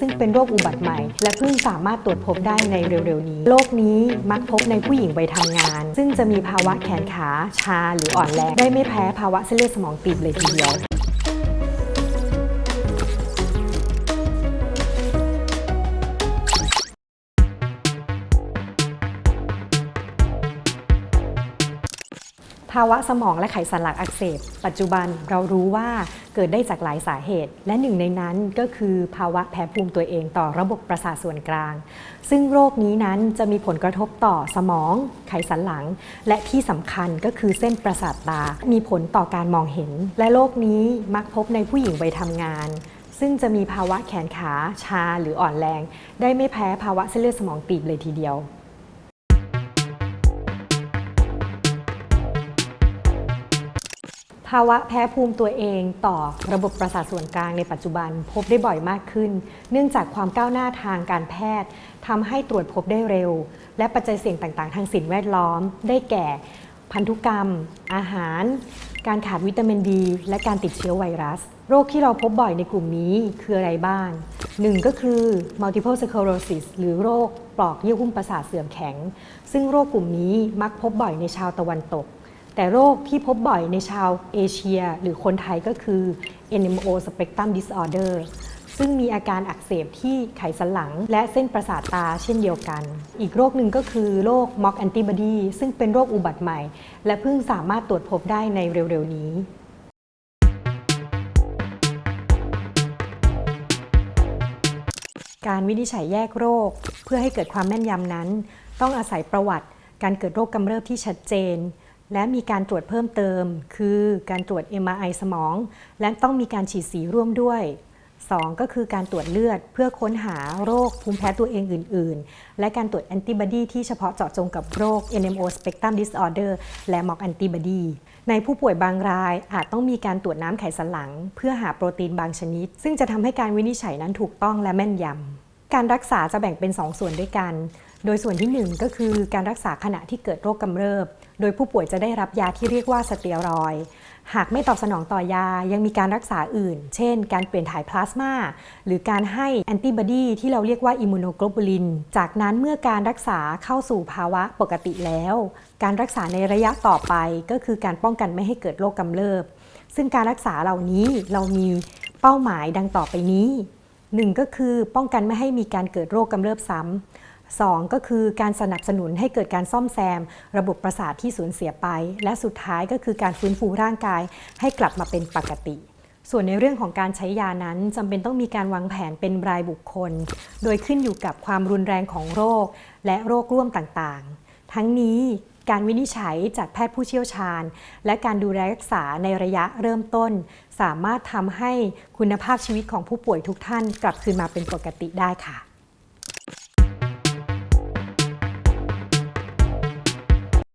ซึ่งเป็นโรคอุบัติใหม่ และเพิ่งสามารถตรวจพบได้ในเร็วๆนี้ โรคนี้มักพบในผู้หญิงวัยทำงาน ซึ่งจะมีภาวะแขนขาชาหรืออ่อนแรงได้ไม่แพ้ภาวะเส้นเลือดสมองตีบเลยทีเดียวาวะสมองและไขสันหลังอักเสบ ปัจจุบันเรารู้ว่าเกิดได้จากหลายสาเหตุ และหนึ่งในนั้นก็คือภาวะแพ้ภูมิตัวเองต่อระบบประสาทส่วนกลาง ซึ่งโรคนี้นั้นจะมีผลกระทบต่อสมอง ไขสันหลัง และที่สำคัญก็คือเส้นประสาทตา มีผลต่อการมองเห็น และโรคนี้มักพบในผู้หญิงวัยทำงาน ซึ่งจะมีภาวะแขนขาชาหรืออ่อนแรง ได้ไม่แพ้ภาวะเส้นเลือดสมองตีบเลยทีเดียว ภาวะแพ้ภูมิตัวเองต่อระบบประสาทส่วนกลางในปัจจุบันพบได้บ่อยมากขึ้น เนื่องจากความก้าวหน้าทางการแพทย์ทำให้ตรวจพบได้เร็ว และปัจจัยเสี่ยงต่าง ๆ ทางสิ่งแวดล้อม ได้แก่ พันธุกรรม อาหาร การขาดวิตามินดี และการติดเชื้อไวรัส โรคที่เราพบบ่อยในกลุ่มนี้คืออะไรบ้าง 1 ก็คือ multiple sclerosis หรือโรคปลอกเยื่อหุ้มประสาทเสื่อมแข็ง ซึ่งโรคกลุ่มนี้มักพบบ่อยในชาวตะวันตก แต่โรคที่พบบ่อยในชาวเอเชีย หรือคนไทยก็คือ NMO spectrum disorder ซึ่งมีอาการอักเสบที่ไขสันหลัง และเส้นประสาทตาเช่นเดียวกัน อีกโรคหนึ่งก็คือโรค MOG antibody ซึ่งเป็นโรคอุบัติใหม่ และเพิ่งสามารถตรวจพบได้ในเร็ว ๆ นี้การวินิจฉัยแยกโรค เพื่อให้เกิดความแม่นยำนั้น ต้องอาศัยประวัติ การเกิดโรคกำเริบที่ชัดเจน และมีการตรวจเพิ่มเติม คือการตรวจ MRI สมอง และต้องมีการฉีดสีร่วมด้วย 2 ก็คือการตรวจเลือดเพื่อค้นหาโรคภูมิแพ้ตัวเองอื่น ๆ และการตรวจแอนติบอดีที่เฉพาะเจาะจงกับโรค NMO spectrum disorder และ MOG antibody ในผู้ป่วยบางรายอาจต้องมีการตรวจน้ำไขสันหลัง เพื่อหาโปรตีนบางชนิด ซึ่งจะทำให้การวินิจฉัยนั้นถูกต้องและแม่นยำ การรักษาจะแบ่งเป็น 2 ส่วนด้วยกัน โดยส่วนที่ 1 ก็คือการรักษาขณะที่เกิดโรคกำเริบ โดยผู้ป่วยจะได้รับยาที่เรียกว่าสเตียรอย หากไม่ตอบสนองต่อยา ยังมีการรักษาอื่น เช่น การเปลี่ยนถ่ายพลาสมา หรือการให้แอนติบอดีที่เราเรียกว่าอิมมูโนโกลบูลิน จากนั้นเมื่อการรักษาเข้าสู่ภาวะปกติแล้ว การรักษาในระยะต่อไปก็คือการป้องกันไม่ให้เกิดโรคกำเริบ ซึ่งการรักษาเหล่านี้เรามีเป้าหมายดังต่อไปนี้ หนึ่งก็คือป้องกันไม่ให้มีการเกิดโรคกำเริบซ้ำสองก็คือการสนับสนุนให้เกิดการซ่อมแซม ระบบประสาทที่สูญเสียไป และสุดท้ายก็คือการฟื้นฟูร่างกายให้กลับมาเป็นปกติ ส่วนในเรื่องของการใช้ยานั้นจำเป็นต้องมีการวางแผนเป็นรายบุคคล โดยขึ้นอยู่กับความรุนแรงของโรค และโรคร่วมต่างๆ ทั้งนี้ การวินิจฉัยจากแพทย์ผู้เชี่ยวชาญ และการดูแลรักษาในระยะเริ่มต้น สามารถทำให้คุณภาพชีวิตของผู้ป่วยทุกท่านกลับคืนมาเป็นปกติได้ค่ะ